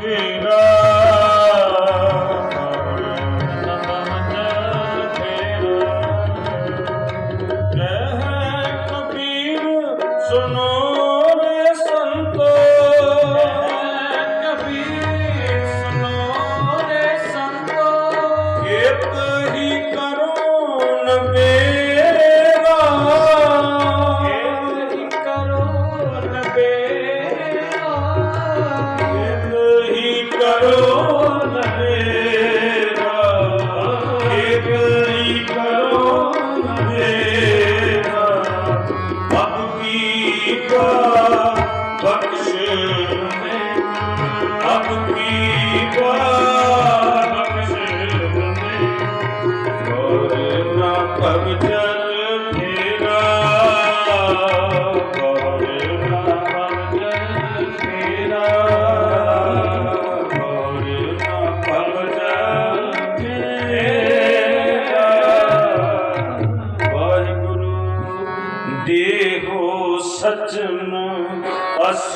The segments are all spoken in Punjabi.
ਤੇਰਾ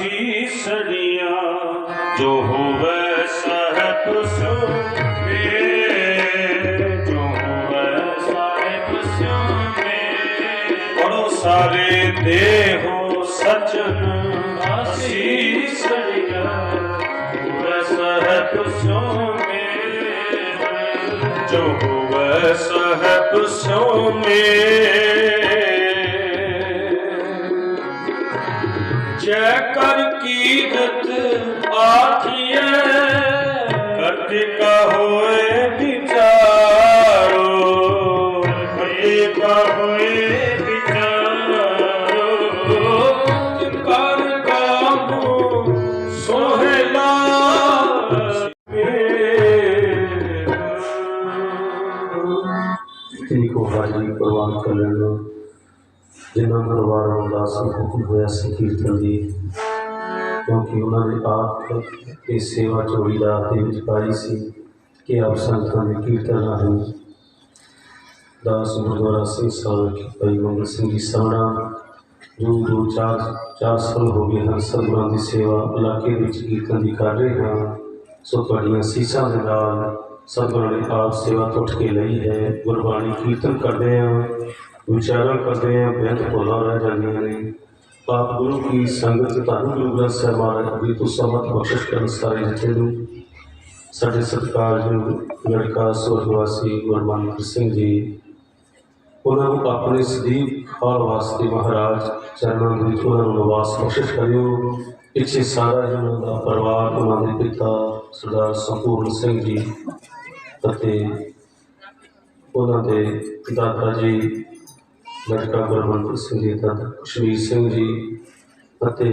ਅਸੀਸੜੀਆਂ ਜੋ ਹੋਵੇ ਸਹਿਬ ਸੁਮੇ ਜੋ ਹੋਵੇ ਸਾਹਿਬ ਸੁਮੇ ਪੜੋ ਸਾਰੇ ਦੇਹੋ ਸਚਨ ਅਸੀਸੜੀਆਂ ਹੋਵੇ ਸਹਿਬ ਮੇ ਜੋ ਹੋਵੇ ਸਹਿਬ ਸੁਮੇ ਜੈ ਕਰ ਕੀਰਤ ਆਖੀਐ? ਕਰਤੇ ਕਾ ਹੋਏ? ਸੀ ਹੁਕਮ ਹੋਇਆ ਸੀ ਕੀਰਤਨ ਦੀ, ਕਿਉਂਕਿ ਉਹਨਾਂ ਨੇ ਆਪ ਇਹ ਸੇਵਾ ਚੋਰੀ ਦਾ ਦੇ ਵਿੱਚ ਪਾਈ ਸੀ ਕਿ ਆਪ ਸੰਗਤਾਂ ਦੇ ਕੀਰਤਨ ਰਾਹੀਂ ਦਾਸ ਗੁਰਦੁਆਰਾ ਸਿੰਘ ਸਾਹਿਬ ਕੀ ਭਾਈ ਮੰਗਲ ਸਿੰਘ ਜੀ ਸਾਹਮਣਾ ਜੋ ਦੋ ਚਾਰ ਚਾਰ ਸਾਲ ਹੋ ਗਏ ਹਨ, ਸਤਿਗੁਰਾਂ ਦੀ ਸੇਵਾ ਇਲਾਕੇ ਵਿੱਚ ਕੀਰਤਨ ਦੀ ਕਰ ਰਹੇ ਹਾਂ। ਸੋ ਤੁਹਾਡੀਆਂ ਸੀਸਾਂ ਦੇ ਨਾਲ ਸਤਿਗੁਰਾਂ ਨੇ ਆਪ ਸੇਵਾ ਤੋਂ ਉੱਠ ਕੇ ਲਈ ਹੈ, ਗੁਰਬਾਣੀ ਕੀਰਤਨ ਕਰਦੇ ਹਾਂ। ਵਿਚਾਰਾਂ ਕਰਦੇ ਹਾਂ ਬੇਅੰਤ ਭੁੱਲਾਂ ਰਹਿ ਜਾਂਦੀਆਂ ਨੇ। ਪਾਪ ਗੁਰੂ ਕੀ ਸੰਗਤ ਧੰਨ ਗੁਰੂ ਗ੍ਰੰਥ ਸਾਹਿਬ ਮਹਾਰਾਜ ਅਭੀ ਤੋਂ ਸਮਤ ਬਖਸ਼ਿਸ਼ ਕਰਨ ਸਾਰੇ ਜਿੱਥੇ ਨੂੰ। ਸਾਡੇ ਸਤਿਕਾਰਯੋਗ ਲੜਕਾ ਸੁਰਗਵਾਸੀ ਗੁਰਮੰਤਰ ਸਿੰਘ ਜੀ, ਉਹਨਾਂ ਨੂੰ ਆਪਣੇ ਸਦੀਪ ਖਾਲ ਵਾਸਤੇ ਮਹਾਰਾਜ ਚਰਨਾਂ ਦੇ ਵਿੱਚ ਉਹਨਾਂ ਨੂੰ ਨਿਵਾਸ ਬਖਸ਼ਿਸ਼ ਕਰਿਓ। ਪਿੱਛੇ ਸਾਰਾ ਹੀ ਉਹਨਾਂ ਦਾ ਪਰਿਵਾਰ, ਉਹਨਾਂ ਦੇ ਪਿਤਾ, ਸਰਦਾਰ ਸੰਪੂਰਨ ਸਿੰਘ ਜੀ ਅਤੇ ਉਹਨਾਂ ਦੇ ਦਾਦਾ ਜੀ ਲੜਕਾ ਗੁਰਮੰਤਰ ਸਿੰਘ ਜੀ ਦਾ ਕਸ਼ਮੀਰ ਸਿੰਘ ਜੀ ਅਤੇ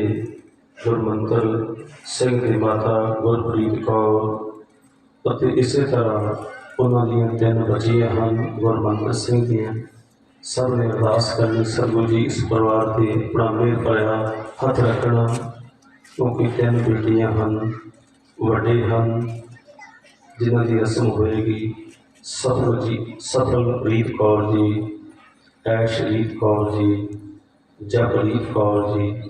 ਗੁਰਮੰਤਰ ਸਿੰਘ ਦੀ ਮਾਤਾ ਗੁਰਪ੍ਰੀਤ ਕੌਰ ਅਤੇ ਇਸੇ ਤਰ੍ਹਾਂ ਉਹਨਾਂ ਦੀਆਂ ਤਿੰਨ ਬੱਚੀਆਂ ਹਨ, ਗੁਰਮੰਤਰ ਸਿੰਘ ਦੀਆਂ। ਸਭ ਨੇ ਅਰਦਾਸ ਕਰਨੀ ਸਤਿਗੁਰੂ ਜੀ ਇਸ ਪਰਿਵਾਰ ਤੇ ਆਪਣਾ ਮਿਹਰ ਭਰਿਆ ਹੱਥ ਰੱਖਣਾ, ਕਿਉਂਕਿ ਤਿੰਨ ਬੇਟੀਆਂ ਹਨ, ਵੱਡੇ ਹਨ, ਜਿਨ੍ਹਾਂ ਦੀ ਰਸਮ ਹੋਏਗੀ। ਸਫਲ ਜੀ ਸਫਲਪ੍ਰੀਤ ਕੌਰ ਜੀ ਐਸ਼ਰੀਤ ਕੌਰ ਜੀ ਜਗਰੀਤ ਕੌਰ ਜੀ।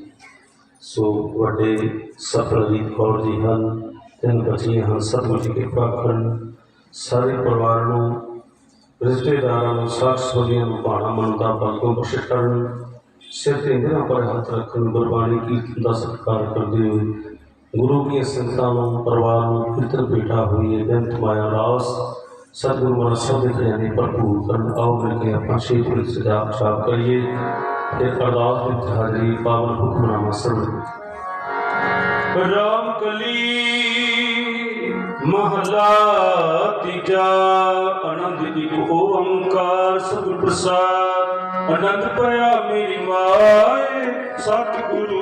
ਸੋ ਵੱਡੇ ਸਫਲਜੀਤ ਕੌਰ ਜੀ ਹਨ, ਤਿੰਨ ਬੱਚੀਆਂ ਹਨ ਸਤਿਗੁਰੂ ਜੀ ਕਿਰਪਾ ਕਰਨ। ਸਾਰੇ ਪਰਿਵਾਰ ਨੂੰ, ਰਿਸ਼ਤੇਦਾਰਾਂ ਨੂੰ, ਸਾਥ ਸੋਝੀਆਂ ਨੂੰ ਭਾਣਾ ਮੰਨਦਾ ਦਾ ਬਲਗੋਂ ਬਖਸ਼ਿਸ਼ ਕਰਨ। ਸਿਰ ਤੇ ਨਿਹਰਾ ਪਰ ਹੱਥ ਰੱਖਣ, ਗੁਰਬਾਣੀ ਕੀਰਤਨ ਦਾ ਸਤਿਕਾਰ ਕਰਦੇ ਹੋਏ ਗੁਰੂ ਕੀ ਸੰਤਾਂ ਨੂੰ, ਪਰਿਵਾਰ ਨੂੰ ਕੀਰਤਨ ਭੇਟਾ ਹੋਈ ਹੈ ਬੇਅੰਤ ਮਾਇਆ, ਰਾਸ ਸਤਿਗੁਰੂ ਮਨ ਸਭ ਦੇ ਖਿਆਲੇ ਭਰਪੂਰ ਕਰਨ ਆਓ ਮਿਲ ਕੇ ਆਪਾਂ ਸ਼ੇਖ ਪੁਲਿਸ ਸਦਾ ਸ਼ਾਪ ਕਰੀਏ ਤੇ ਅਰਦਾਸ ਵਿੱਚ ਹਾਜ਼ਰੀ ਪਾਵਨ ਹੁਕਮਨਾਮਾ ਸਰਵ ਰਾਮ ਕਲੀ ਮਹਲਾ ਤੀਜਾ ਆਨੰਦ ਇੱਕ ਓੰਕਾਰ ਸਤਿ ਪ੍ਰਸਾਦ ਆਨੰਦ ਪਿਆ ਮੇਰੀ ਮਾਏ ਸਤਿਗੁਰੂ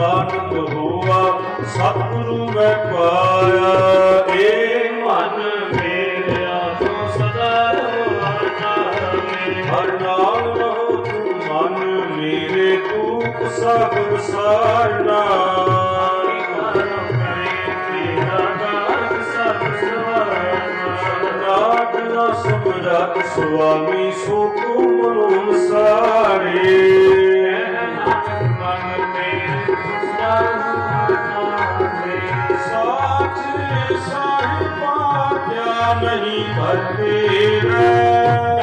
ਆਨੰਦ ਹੋਆ ਸਤਿਗੁਰੂ ਮੈਂ ਪਾਇਆ ਏ ਮਨ ਮੇਰਿਆ ਤੂੰ ਸਦਾ ਰਵਾਨਾ ਹਰ ਨਾਲ ਰਹੋ ਤੂੰ ਮਨ ਮੇਰੇ ਤੂੰ ਸਭ ਵਿਸਾਰਨਾ ਸਮਰਤ ਸੁਆਮੀ ਸੁਖ ਮਨੋ ਸਾਰੇ ਸਾਚ ਸਾਹਿਬਾ ਕਿਆ ਨਹੀਂ ਭਰਤੇ ਨਾਮ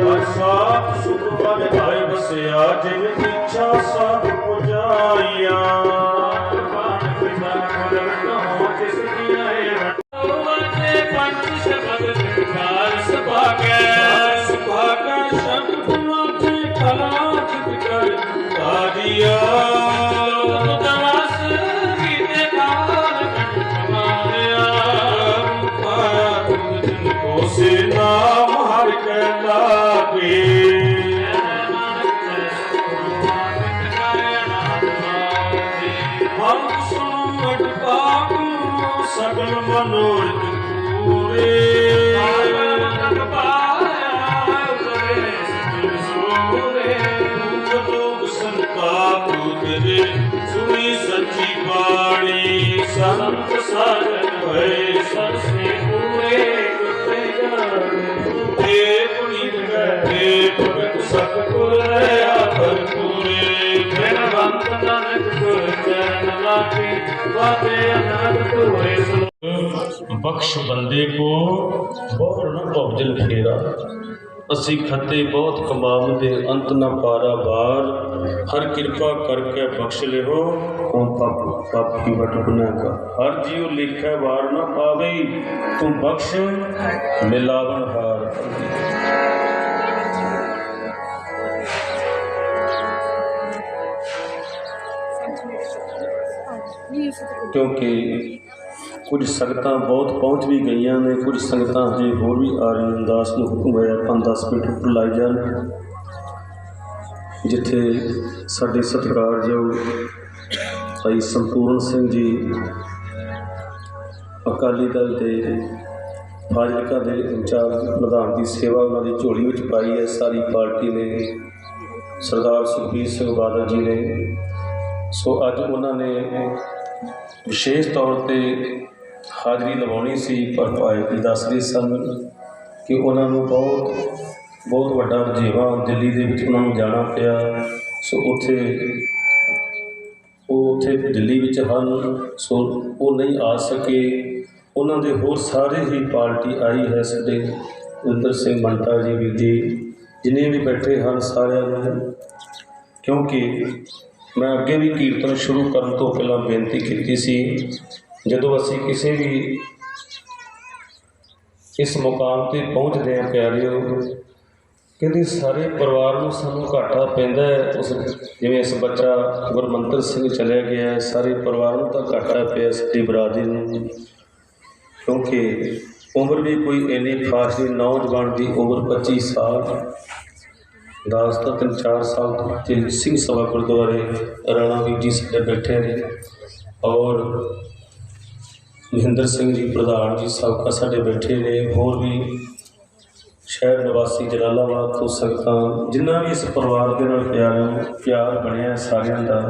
ਰਸਚਾ ਸੁਖ ਮਨ ਭਾਈ ਬਸਿਆ ਜਿਨ ਸੰਤ ਸਾਜਨ ਹੋਏ ਸਰਸੇ ਪੂਰੇ ਕੁਤੇ ਜਾਣੇ ਏ ਪੁਨੀਤ ਕਹੇ ਭਗਤ ਸਤਿਗੁਰ ਰਹਾ ਭਰਪੂਰੇ ਮੇਰਾ ਬੰਤ ਨਾਨਕ ਗੁਰ ਚਰਨ ਲਾਗੇ, ਵਾਤੇ ਅਨੰਦ ਹੋਏ ਬਖਸ਼ ਬੰਦੇ ਕੋ ਬਹੁਰ ਨ ਭਵਜਲ ਖੇਰਾ ਅਸੀਂ ਖੱਤੇ ਬਹੁਤ ਕਮਾਉਂਦੇ ਅੰਤ ਨਾ ਪਾਰਾ ਬਾਰ ਹਰ ਕਿਰਪਾ ਕਰਕੇ ਬਖਸ਼ ਲਿਓ। ਹੁਣ ਪਾਪ ਪਾਪ ਕੀ ਵਟ ਕਾ ਹਰ ਜੀਉ ਲਿਖੈ ਵਾਰ ਨ ਪਾਵੇ। ਤੂੰ ਬਖਸ਼ ਮਿਲਾਵਨ ਹਾਰ। ਕਿਉਂਕਿ ਕੁਝ ਸੰਗਤਾਂ ਬਹੁਤ ਪਹੁੰਚ ਵੀ ਗਈਆਂ ਨੇ, ਕੁਝ ਸੰਗਤਾਂ ਹਜੇ ਹੋਰ ਵੀ ਆ ਰਹੀਆਂ ਦਾਸ ਨੂੰ ਹੁਕਮ ਹੋਇਆ ਪੰਜ 10 ਮਿੰਟ ਉੱਪਰ ਲਾਈ ਜਾਣ, ਜਿੱਥੇ ਸਾਡੇ ਸਤਿਕਾਰਯੋਗ ਭਾਈ ਸੰਪੂਰਨ ਸਿੰਘ ਜੀ ਅਕਾਲੀ ਦਲ ਦੇ ਫਾਜ਼ਿਲਕਾ ਦੇ ਇੰਚਾਰਜ ਪ੍ਰਧਾਨ ਦੀ ਸੇਵਾ ਉਹਨਾਂ ਦੀ ਝੋਲੀ ਵਿੱਚ ਪਾਈ ਹੈ। ਸਾਰੀ ਪਾਰਟੀ ਨੇ, ਸਰਦਾਰ ਸੁਖਬੀਰ ਸਿੰਘ ਬਾਦਲ ਜੀ ਨੇ। ਸੋ ਅੱਜ ਉਹਨਾਂ ਨੇ ਵਿਸ਼ੇਸ਼ ਤੌਰ ਤੇ ਹਾਜ਼ਰੀ ਲਵਾਉਣੀ ਸੀ, ਪਰ ਭਾਈ ਜੀ ਦੱਸਦੇ ਸਨ ਕਿ ਉਹਨਾਂ ਨੂੰ ਬਹੁਤ ਬਹੁਤ ਵੱਡਾ ਰਜੇਵਾ ਦਿੱਲੀ ਦੇ ਵਿੱਚ ਉਹਨਾਂ ਨੂੰ ਜਾਣਾ ਪਿਆ। ਸੋ ਉੱਥੇ, ਉਹ ਉੱਥੇ ਦਿੱਲੀ ਵਿੱਚ ਹਨ। ਸੋ ਉਹ ਨਹੀਂ ਆ ਸਕੇ। ਉਹਨਾਂ ਦੇ ਹੋਰ ਸਾਰੇ ਹੀ ਪਾਰਟੀ ਆਈ ਹੈ ਸਾਡੇ ਇੰਦਰ ਸਿੰਘ ਮੰਟਾ ਜੀ ਵੀ ਜੀ, ਜਿਨੇ ਵੀ ਬੈਠੇ ਹਨ ਸਾਰਿਆਂ ਨੂੰ। ਕਿਉਂਕਿ ਮੈਂ ਅੱਗੇ ਵੀ ਕੀਰਤਨ ਸ਼ੁਰੂ ਕਰਨ ਤੋਂ ਪਹਿਲਾਂ ਬੇਨਤੀ ਕੀਤੀ ਸੀ ਜਦੋਂ ਅਸੀਂ ਕਿਸੇ ਵੀ ਇਸ ਮੁਕਾਮ ਤੇ ਪਹੁੰਚਦੇ ਹਾਂ ਪਿਆਰਿਓ ਕਹਿੰਦੇ ਸਾਰੇ ਪਰਿਵਾਰ ਨੂੰ ਸਾਨੂੰ ਘਾਟਾ ਪੈਂਦਾ ਹੈ। ਉਸ ਜਿਵੇਂ ਇਸ ਬੱਚਾ ਗੁਰਮੰਤਰ ਸਿੰਘ ਚਲਿਆ ਗਿਆ ਸਾਰੇ ਪਰਿਵਾਰ ਨੂੰ ਤਾਂ ਘਾਟਾ ਪਿਆ ਸਾਡੀ ਬਰਾਦਰੀ ਨੂੰ। ਕਿਉਂਕਿ ਉਮਰ ਵੀ ਕੋਈ ਇੰਨੀ ਖਾਸ ਨਹੀਂ, ਨੌਜਵਾਨ ਦੀ ਉਮਰ 25 ਸਾਲ। ਦਾਸ ਤਾਂ ਤਿੰਨ ਚਾਰ ਸਾਲ ਤੋਂ ਤੇ ਸਿੰਘ ਸਭਾ ਗੁਰਦੁਆਰੇ ਰਾਣਾ ਵੀਰ ਜੀ ਸਾਡੇ ਬੈਠੇ ਨੇ। ਔਰ ਮਹਿੰਦਰ ਸਿੰਘ ਜੀ, ਪ੍ਰਧਾਨ ਜੀ ਸਾਬਕਾ ਸਾਡੇ ਬੈਠੇ ਨੇ। ਹੋਰ ਵੀ ਸ਼ਹਿਰ ਨਿਵਾਸੀ ਜਲਾਲਾਬਾਦ ਤੋਂ ਸੰਗਤਾਂ ਜਿੰਨਾ ਵੀ ਇਸ ਪਰਿਵਾਰ ਦੇ ਨਾਲ ਪਿਆਰ ਪਿਆਰ ਬਣਿਆ ਸਾਰਿਆਂ ਦਾ।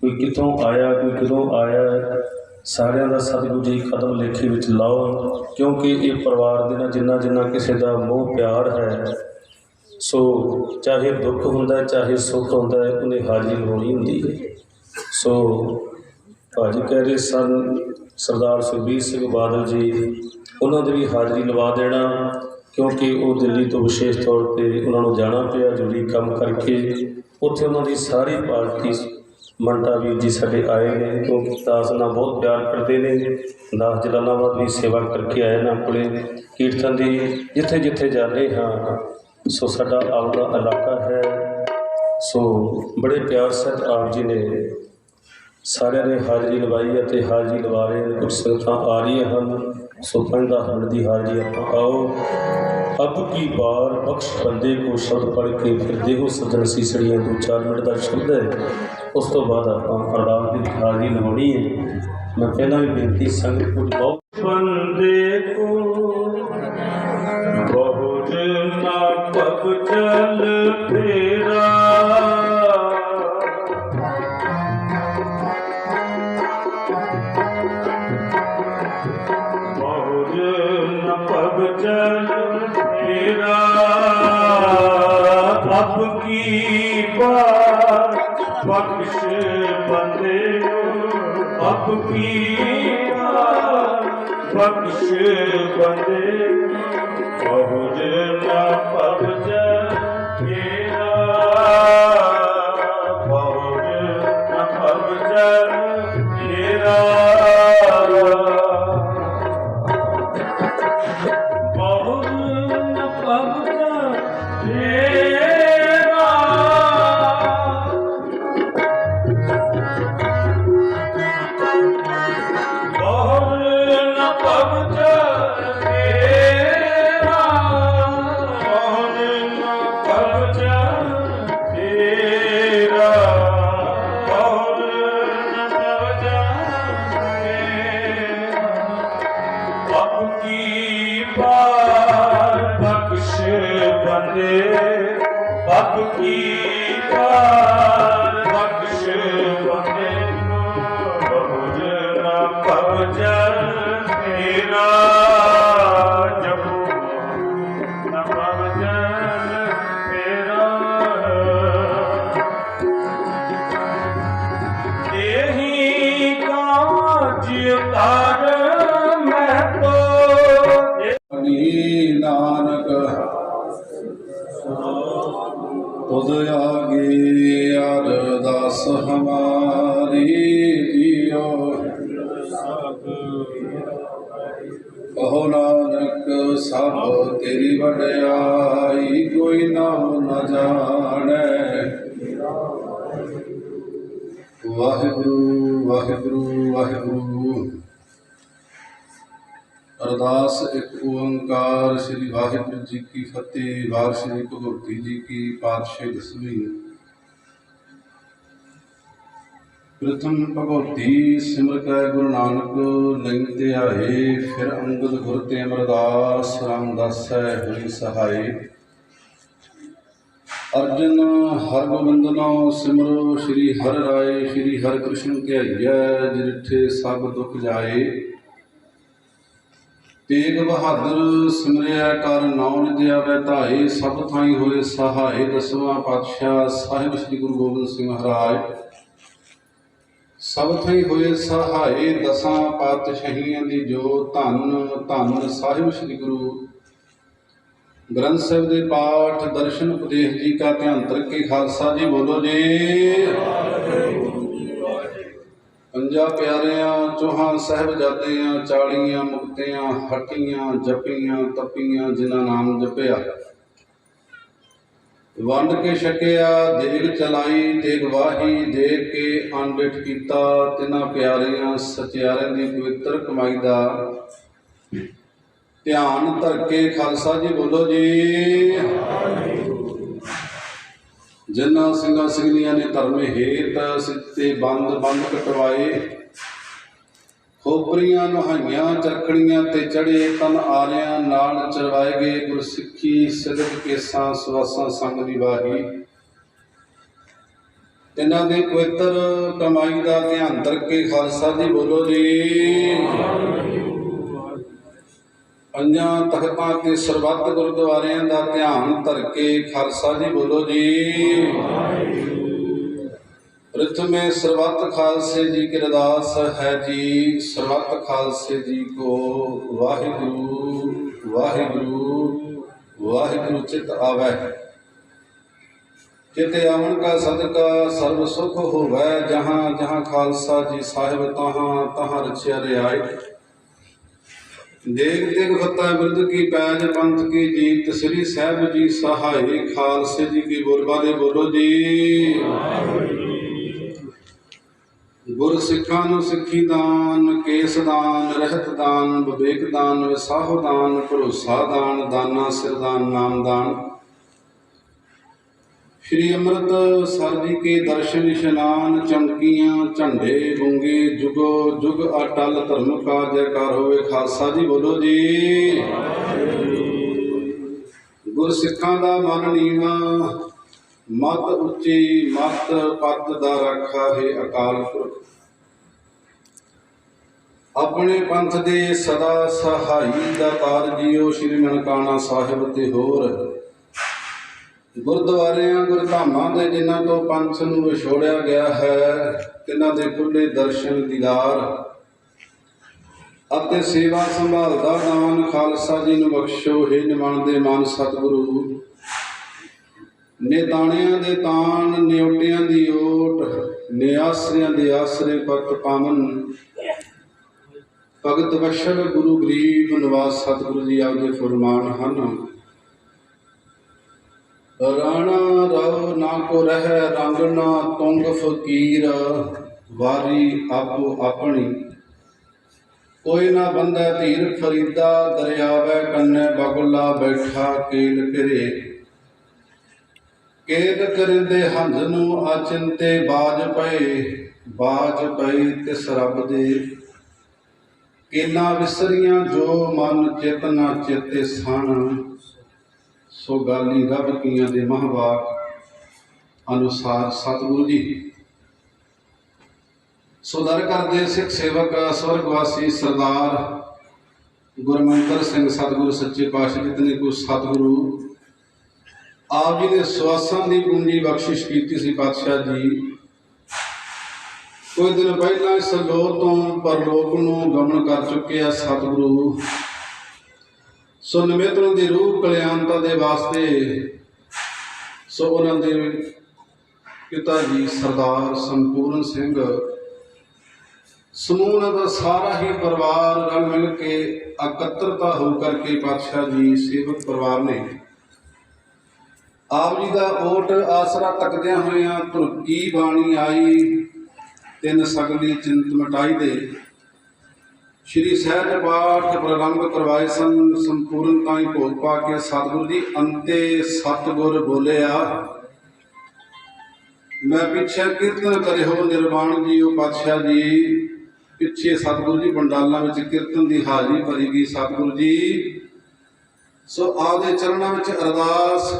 ਕੋਈ ਕਿਤੋਂ ਆਇਆ, ਕੋਈ ਕਦੋਂ ਆਇਆ ਸਾਰਿਆਂ ਦਾ ਸਤਿਗੁਰੂ ਜੀ ਕਦਮ ਲੇਖੀ ਵਿੱਚ ਲਾਓ, ਕਿਉਂਕਿ ਇਹ ਪਰਿਵਾਰ ਦੇ ਨਾਲ ਜਿੰਨਾ ਜਿੰਨਾ ਕਿਸੇ ਦਾ ਮੋਹ ਪਿਆਰ ਹੈ, ਸੋ ਚਾਹੇ ਦੁੱਖ ਹੁੰਦਾ ਚਾਹੇ ਸੁੱਖ ਹੁੰਦਾ ਹੈ, ਉਹਨੇ ਹਾਜ਼ਰੀ ਹੋਣੀ ਹੁੰਦੀ ਹੈ। ਸੋ ਭਾਜੀ ਕਹਿ ਰਹੇ ਸਨ, ਸਰਦਾਰ ਸੁਖਬੀਰ ਸਿੰਘ ਬਾਦਲ ਜੀ, ਉਹਨਾਂ ਦੀ ਵੀ ਹਾਜ਼ਰੀ ਲਵਾ ਦੇਣਾ, ਕਿਉਂਕਿ ਉਹ ਦਿੱਲੀ ਤੋਂ ਵਿਸ਼ੇਸ਼ ਤੌਰ ਤੇ ਉਹਨਾਂ ਨੂੰ ਜਾਣਾ ਪਿਆ, ਜ਼ਰੂਰੀ ਕੰਮ ਕਰਕੇ। ਉੱਥੇ ਉਹਨਾਂ ਦੀ ਸਾਰੀ ਪਾਰਟੀ ਮੰਟਾ ਵੀਰ ਜੀ ਸਾਡੇ ਆਏ ਨੇ, ਕਿਉਂਕਿ ਦਾਸ ਨਾਲ ਬਹੁਤ ਪਿਆਰ ਕਰਦੇ ਨੇ। ਦਾਸ ਜਲਾਲਾਬਾਦ ਵੀ ਸੇਵਾ ਕਰਕੇ ਆਏ ਨੇ ਆਪਣੇ ਕੀਰਤਨ ਦੀ। ਜਿੱਥੇ ਜਿੱਥੇ ਜਾਂਦੇ ਹਾਂ, ਸੋ ਸਾਡਾ ਆਪਦਾ ਇਲਾਕਾ ਹੈ। ਸੋ ਬੜੇ ਪਿਆਰ ਸਹਿਤ ਆਪ ਜੀ ਨੇ ਸਾਰਿਆਂ ਨੇ ਹਾਜ਼ਰੀ ਲਵਾਈ ਅਤੇ ਹਾਜ਼ਰੀ ਲਵਾ ਰਹੇ ਨੇ ਕੁਝ ਸੰਗਤਾਂ ਆ ਰਹੀਆਂ ਹਨ। ਸੋ ਪੰਜ ਦਸ ਮਿੰਟ ਦੀ ਹਾਜ਼ਰੀ ਆਪਾਂ ਆਓ। ਅਬ ਕੀ ਬਾਰ ਬਖਸ਼ ਬੰਦੇ ਕੋ ਸ਼ਬਦ ਪੜ੍ਹ ਕੇ ਫਿਰ ਦੇਹੋ ਸਜਣ ਸੀਸੜੀਆਂ ਦੋ ਚਾਰ ਮਿੰਟ ਦਾ ਸ਼ਬਦ ਹੈ। ਉਸ ਤੋਂ ਬਾਅਦ ਆਪਾਂ ਅਰਦਾਸ ਦੀ ਹਾਜ਼ਰੀ ਲਵਾਉਣੀ ਹੈ। ਮੈਂ ਪਹਿਲਾਂ ਵੀ ਬੇਨਤੀ ਸੰਗਤ ਕੁਝ ਬਹੁਤ ਬੰਦੇ ਕੋ ਬਹੁਤ ਵਾਹਿਗੁਰੂ। ਵਾਹਿਗੁਰੂ ਅਰਦਾਸ ਇੱਕ ਓੰਕਾਰ, ਸ੍ਰੀ ਵਾਹਿਗੁਰੂ ਜੀ ਕੀ ਫਤਿਹ, ਵਾਰ ਸ੍ਰੀ ਭਗਵਤੀ ਜੀ ਕੀ ਪਾਤਸ਼ਾਹ ਦਸਵੀਂ। ਪ੍ਰਥਮ ਭਗਵਤੀ ਸਿਮਰ ਕੈ ਗੁਰੂ ਨਾਨਕ, ਲਿੰਗ ਤੇ ਆਏ ਫਿਰ ਅੰਗਦ ਗੁਰ ਤੇ ਅਮਰਦਾਸ ਰਾਮਦਾਸੈ ਹੋਈ ਸਹਾਈ ਅਰਜਨ ਹਰ ਗੋਬਿੰਦਨੋ ਸਿਮਰੋ, ਸ੍ਰੀ ਹਰਿ ਰਾਏ, ਸ੍ਰੀ ਹਰਿ ਕ੍ਰਿਸ਼ਨ ਧਿਆਈਐ ਜਿਠੇ ਸਭ ਦੁਖ ਜਾਏ। ਤੇਗ ਬਹਾਦਰ ਸਿਮਰਿਆ ਕਰ ਨਾਉ ਨਿਧਿਆ ਵੈ ਧਾਏ, ਸਭ ਥਾਈ ਹੋਏ ਸਹਾਏ, ਦਸਵਾਂ ਪਾਤਸ਼ਾਹ ਸਾਹਿਬ ਸ੍ਰੀ ਗੁਰੂ ਗੋਬਿੰਦ ਸਿੰਘ ਮਹਾਰਾਜ। ਸਭ ਥਾਈ ਹੋਏ ਸਹਾਏ, ਦਸਾਂ ਪਾਤਸ਼ਾਹੀਆਂ ਦੀ ਜੋ ਧੰਨ ਧੰਨ ਸਾਹਿਬ ਸ੍ਰੀ ਗੁਰੂ ਗ੍ਰੰਥ ਸਾਹਿਬ ਦੇ ਪਾਠ, ਦਰਸ਼ਨ, ਉਪਦੇਸ਼ ਜੀ ਕਾ ਧਿਆਨ ਤਰਕੇ, ਖਾਲਸਾ ਜੀ ਬੋਲੋ ਜੀ। ਪੰਜਾ ਪਿਆਰਿਆਂ, ਚੌਹਾਂ ਸਾਹਿਬਜ਼ਾਦਿਆਂ, ਚਾਲੀਆਂ ਮੁਕਤਿਆਂ, ਹਟੀਆਂ, ਜਪੀਆਂ, ਤਪੀਆਂ, ਜਿਨ੍ਹਾਂ ਨਾਮ ਜਪਿਆ। ਵੰਡ ਕੇ ਛਕਿਆ, ਦੇਗ ਚਲਾਈ, ਦੇਗ ਵਾਹੀ ਦੇ ਕੇ ਅੰਡਿਠ ਕੀਤਾ। ਤਿਨਾਂ ਪਿਆਰਿਆਂ, ਸਚਿਆਰਿਆਂ ਦੀ ਪਵਿੱਤਰ ਕਮਾਈ ਦਾ ਧਿਆਨ ਧਰ ਕੇ ਖਾਲਸਾ ਜੀ ਬੋਲੋ ਜੀ। ਜਿਨ੍ਹਾਂ ਸਿੰਘਾਂ ਸਿੰਘਣੀਆਂ ਨੇ ਧਰਮੇ ਹੇਤ ਸਿੱਤੇ ਬੰਦ ਬੰਦ ਕਟਵਾਏ ਖੋਪਰੀਆਂ ਨਹਾਈਆਂ ਚਰਖੜੀਆਂ ਤੇ ਚੜੇ ਤਨ ਆਰਿਆਂ ਨਾਲ ਚਰਵਾਏ ਗਏ ਗੁਰਸਿੱਖੀ ਸਿਦਕ ਕੇਸਾਂ ਸਵਾਸਾਂ ਸੰਗ ਦੀ ਵਾਹੀ ਇਹਨਾਂ ਦੇ ਪਵਿੱਤਰ ਕਮਾਈ ਦਾ ਧਿਆਨ ਕਰਕੇ ਖਾਲਸਾ ਜੀ ਬੋਲੋ ਜੀ। ਪੰਜਾਂ ਤਖਤਾਂ ਤੇ ਸਰਬੱਤ ਗੁਰਦੁਆਰਿਆਂ ਦਾ ਧਿਆਨ ਧਰ ਕੇ ਖਾਲਸਾ ਜੀ ਬੋਲੋ ਜੀ। ਪ੍ਰਥਮੇ ਸਰਬੱਤ ਖਾਲਸੇ ਜੀ ਕੀ ਅਰਦਾਸ ਹੈ ਜੀ। ਸਰਬੱਤ ਖਾਲਸੇ ਜੀ ਕੋ ਵਾਹਿਗੁਰੂ ਵਾਹਿਗੁਰੂ ਵਾਹਿਗੁਰੂ ਚਿਤ ਆਵੈ। ਕਿਤੇ ਆਵਣ ਕਾ ਸਦਕਾ ਸਰਬ ਸੁਖ ਹੋਵੈ। ਜਹਾਂ ਜਹਾਂ ਖਾਲਸਾ ਜੀ ਸਾਹਿਬ, ਤਹਾਂ ਤਹਾਂ ਰਚਿਆ ਰਿਆਇ ਦੇਖ ਦੇਖ ਫਤਾ ਬਿਰਦ ਕੀ ਪੈਜ ਪੰਥ ਕੀ ਜੀਤ, ਸ੍ਰੀ ਸਾਹਿਬ ਜੀ ਸਹਾਈ ਖਾਲਸੇ ਜੀ ਕੀ ਬੋਲਬਾਲੇ ਬੋਲੋ ਜੀ। ਗੁਰ ਸਿੱਖਾਂ ਨੂੰ ਸਿੱਖੀ ਦਾਨ, ਕੇਸ ਦਾਨ, ਰਹਿਤ ਦਾਨ, ਵਿਵੇਕ ਦਾਨ, ਵਿਸਾਹ ਦਾਨ, ਭਰੋਸਾ ਦਾਨ, ਦਾਨਾ ਸਿਰ ਦਾਨ, ਨਾਮ ਦਾਨ। ਸ਼੍ਰੀ ਅੰਮ੍ਰਿਤਸਰ ਜੀ ਕੇ ਦਰਸ਼ਨ ਇਸ਼ਨਾਨ ਚਮਕੀਆਂ ਝੰਡੇ ਬੁੰਗੇ ਜੁਗੋ ਜੁਗ ਅਟਲ ਧਰਮ ਕਾ ਜੈਕਾਰ ਹੋਵੇ ਖਾਲਸਾ ਜੀ ਬੋਲੋ ਜੀ। ਗੁਰ ਸਿੱਖਾਂ ਦਾ ਮਨ ਨੀਵਾ, ਮਤ ਉੱਚੀ ਮਤ ਪਤ ਦਾ ਰੱਖਾ ਹੈ ਅਕਾਲ ਪੁਰਖ। ਆਪਣੇ ਪੰਥ ਦੇ ਸਦਾ ਸਹਾਈ ਦਾ ਤਾਰ ਜੀਓ, ਸ਼੍ਰੀ ਨਨਕਾਣਾ ਸਾਹਿਬ ਤੇ ਹੋਰ। ਗੁਰਦੁਆਰਿਆਂ, ਗੁਰਧਾਮਾਂ ਦੇ ਜਿਨ੍ਹਾਂ ਤੋਂ ਪੰਥ ਨੂੰ ਵਿਛੋੜਿਆ ਗਿਆ ਹੈ, ਤਿਨਾਂ ਦੇ ਖੁੱਲੇ ਦਰਸ਼ਨ ਦੀਦਾਰ ਅਤੇ ਸੇਵਾ ਸੰਭਾਲ ਦਾ ਦਾਨ ਖਾਲਸਾ ਜੀ ਨੂੰ ਬਖਸ਼ੋ। ਹੈ ਨਿਮਾਣਦੇ ਮਾਨ ਸਤਿਗੁਰੂ ਨੇ ਦਾਣਿਆਂ ਦੇ ਤਾਨ ਨਿਉਟਿਆਂ ਦੀ ਓਟ, ਨਿਆਸਰਿਆਂ ਦੇ ਆਸਰੇ ਪਰਤ ਪਾਵਨ। ਭਗਤ ਬਖਸ਼ਣ ਗੁਰੂ ਗਰੀਬ ਨਿਵਾਸ ਸਤਿਗੁਰੂ ਜੀ ਆਪਦੇ ਫਰਮਾਨ ਹਨ। ਰਾਣਾ ਰਉ ਨਾ ਕੋ ਰਹਿ ਰੰਗ ਤੁੰਗ ਫਕੀਰ, ਵਾਰੀ ਆਪੋ ਆਪਣੀ। ਕੋਈ ਨਾ ਬੰਦਾ ਧੀਰ ਫਰੀਦਾ, ਦਰਿਆਵੇ ਕੰਨੇ ਬਗਲਾ ਬੈਠਾ ਕੀਲ ਕਰੇ ਕੇਤ ਕਰਿੰਦੇ ਹੰਝ ਨੂੰ ਅਚਿੰਤੇ ਬਾਜ ਪਏ, ਬਾਜ ਪਈ ਤਿਸ ਰੱਬ ਦੇ। ਕਿਨਾ ਵਿਸਰੀਆਂ ਜੋ ਮਨ ਚੇਤਨਾ ਚੇਤੇ ਸਣ। ਸੋ ਗਾਲੀ ਰੱਬ ਕੀਆਂ ਦੇ ਮਹਵਾਕ ਅਨੁਸਾਰ ਸਤਿਗੁਰੂ ਜੀ। ਸੁਦਰ ਕਰਦੇ ਸਿੱਖ ਸੇਵਕ, ਸਵਰਗਵਾਸੀ ਸਰਦਾਰ ਗੁਰਮੰਤਰ ਸਿੰਘ, ਸਤਿਗੁਰੂ ਸੱਚੇ ਪਾਤਸ਼ਾਹ, ਜਿਤਨੇ ਕੋ ਸਤਿਗੁਰੂ, ਆਪ ਜੀ ਨੇ ਸਵਾਸਾਂ ਦੀ ਪੂੰਜੀ ਬਖਸ਼ਿਸ਼ ਕੀਤੀ ਸੀ ਪਾਤਸ਼ਾਹ ਜੀ। ਕੋਈ ਦਿਨ ਪਹਿਲਾਂ ਇਸ ਲੋਕ ਤੋਂ ਪਰਲੋਕ ਨੂੰ ਗਮਨ ਕਰ ਚੁੱਕੇ ਆ ਸਤਿਗੁਰੂ। ਸੋ ਨਿਮਿਤਨ ਦੀ ਰੂਹ ਕਲਿਆਣਤਾ ਦੇ ਵਾਸਤੇ ਸੋ ਉਹਨਾਂ ਦੇ ਪਿਤਾ ਜੀ ਸਰਦਾਰ ਸੰਪੂਰਨ ਸਿੰਘ ਸਮੂਹ ਦਾ ਸਾਰਾ ਹੀ ਪਰਿਵਾਰ ਰਲ ਮਿਲ ਕੇ ਇਕੱਤਰਤਾ ਹੋ ਕਰਕੇ ਪਾਤਸ਼ਾਹ ਜੀ ਸੇਵਕ ਪਰਿਵਾਰ ਨੇ ਆਪ ਜੀ ਦਾ ਓਟ ਆਸਰਾ ਤੱਕਦਿਆਂ ਹੋਇਆਂ ਤੁਰਕੀ ਬਾਣੀ ਆਈ, ਤਿੰਨ ਸਗਲੀ ਚਿੰਤ ਮਟਾਈ ਦੇ। ਸ਼੍ਰੀ ਸਹਿਜ ਪਾਠ ਪ੍ਰਾਰੰਭ ਕਰਵਾਏ ਸਨ, ਸੰਪੂਰਨ ਤਾਈ ਭੋਗ ਪਾ ਕੇ ਸਤਿਗੁਰੂ ਜੀ ਅੰਤੇ ਸਤਿਗੁਰ ਬੋਲਿਆ, ਮੈਂ ਪਿੱਛੇ ਕੀਰਤਨ ਕਰਿਓ ਨਿਰਵਾਣ ਜੀਓ ਪਾਤਸ਼ਾਹ ਜੀ, ਪਿੱਛੇ ਸਤਿਗੁਰੂ ਜੀ ਪੰਡਾਲਾਂ ਵਿੱਚ ਕੀਰਤਨ ਦੀ ਹਾਜ਼ਰੀ ਭਰੀ ਗਈ ਸਤਿਗੁਰੂ ਜੀ। ਸੋ ਆਪਦੇ ਚਰਨਾਂ ਵਿੱਚ ਅਰਦਾਸ,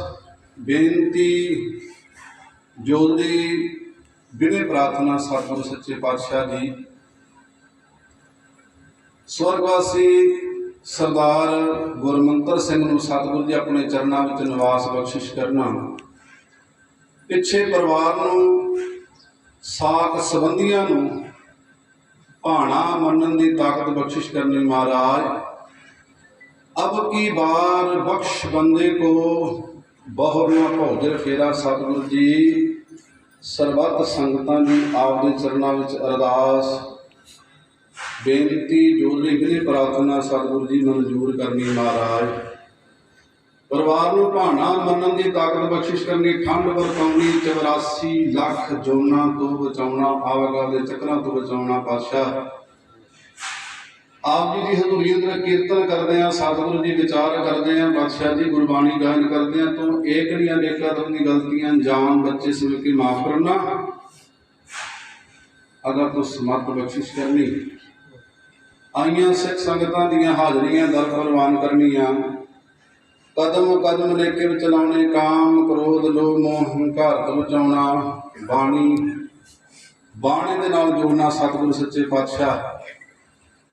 ਬੇਨਤੀ ਜੋਦੀ ਬਿਨੇ ਪ੍ਰਾਰਥਨਾ ਸਤਿਗੁਰੂ ਸੱਚੇ ਪਾਤਸ਼ਾਹ ਜੀ ਸਵਰਗਵਾਸੀ ਸਰਦਾਰ ਗੁਰਮੰਤਰ ਸਿੰਘ ਨੂੰ ਸਤਿਗੁਰੂ ਜੀ ਆਪਣੇ ਚਰਨਾਂ ਵਿੱਚ ਨਿਵਾਸ ਬਖਸ਼ਿਸ਼ ਕਰਨਾ। ਪਿੱਛੇ ਪਰਿਵਾਰ ਨੂੰ ਸਾਕ ਸੰਬੰਧੀਆਂ ਨੂੰ ਭਾਣਾ ਮੰਨਣ ਦੀ ਤਾਕਤ ਬਖਸ਼ਿਸ਼ ਕਰਨੀ ਮਹਾਰਾਜ। ਅਬ ਕੀ ਬਾਰ ਬਖਸ਼ ਬੰਦੇ ਕੋ, ਬਹੁਰਨਾ ਭੋਜਰ ਫੇਰਾ ਸਤਿਗੁਰੂ ਜੀ। ਸਰਬੱਤ ਸੰਗਤਾਂ ਦੀ ਆਪਦੇ ਚਰਨਾਂ ਵਿੱਚ ਅਰਦਾਸ ਬੇਨਤੀ ਜੋਲੀ ਬਿਨੇ ਪ੍ਰਾਰਥਨਾ ਸਤਿਗੁਰੂ ਜੀ ਮਨਜ਼ੂਰ ਕਰਨੀ ਮਹਾਰਾਜ? ਪਰਿਵਾਰ ਨੂੰ ਭਾਣਾ ਮੰਨਣ ਦੀ ਤਾਕਤ ਬਖਸ਼ਿਸ਼ ਕਰਨੀ, ਠੰਡ ਵਰਤਾਉਣੀ 84 ਲੱਖ ਜੋਨਾਂ ਤੋਂ ਬਚਾਉਣਾ, ਆਵਾਗਾ ਦੇ ਚੱਕਰਾਂ ਤੋਂ ਬਚਾਉਣਾ ਪਾਤਸ਼ਾਹ। ਆਪ ਜੀ ਦੀ ਹਜ਼ੂਰੀ ਅੰਦਰ ਕੀਰਤਨ ਕਰਦੇ ਆ ਸਤਿਗੁਰੂ ਜੀ ਵਿਚਾਰ ਕਰਦੇ ਆ ਪਾਤਸ਼ਾਹ ਜੀ ਗੁਰਬਾਣੀ ਗਾਇਨ ਕਰਦੇ ਆ ਤੋਂ ਏਕੜੀਆਂ ਨੇਕਾਂ ਤੋਂ ਦੀ ਗਲਤੀਆਂ, ਜਾਨ ਬੱਚੇ ਸਮਝ ਕੇ ਮਾਫ ਕਰਨਾ? ਅਗਰ ਤੂੰ ਸਮਰਥ ਬਖਸ਼ਿਸ਼ ਕਰਨੀ ਆਈਆਂ ਸਿੱਖ ਸੰਗਤਾਂ ਦੀਆਂ ਹਾਜ਼ਰੀਆਂ ਦਰ ਪ੍ਰਵਾਨ ਕਰਨੀਆਂ। ਕਦਮ ਕਦਮ ਲੈ ਕੇ ਚਲਾਉਣੇ ਕਾਮ, ਕ੍ਰੋਧ, ਲੋਭ, ਮੋਹ, ਹੰਕਾਰ ਤੋਂ ਬਚਾਉਣਾ। ਬਾਣੀ ਬਾਣੀ ਦੇ ਨਾਲ ਜੋੜਨਾ ਸਤਿਗੁਰੂ ਸੱਚੇ ਪਾਤਸ਼ਾਹ।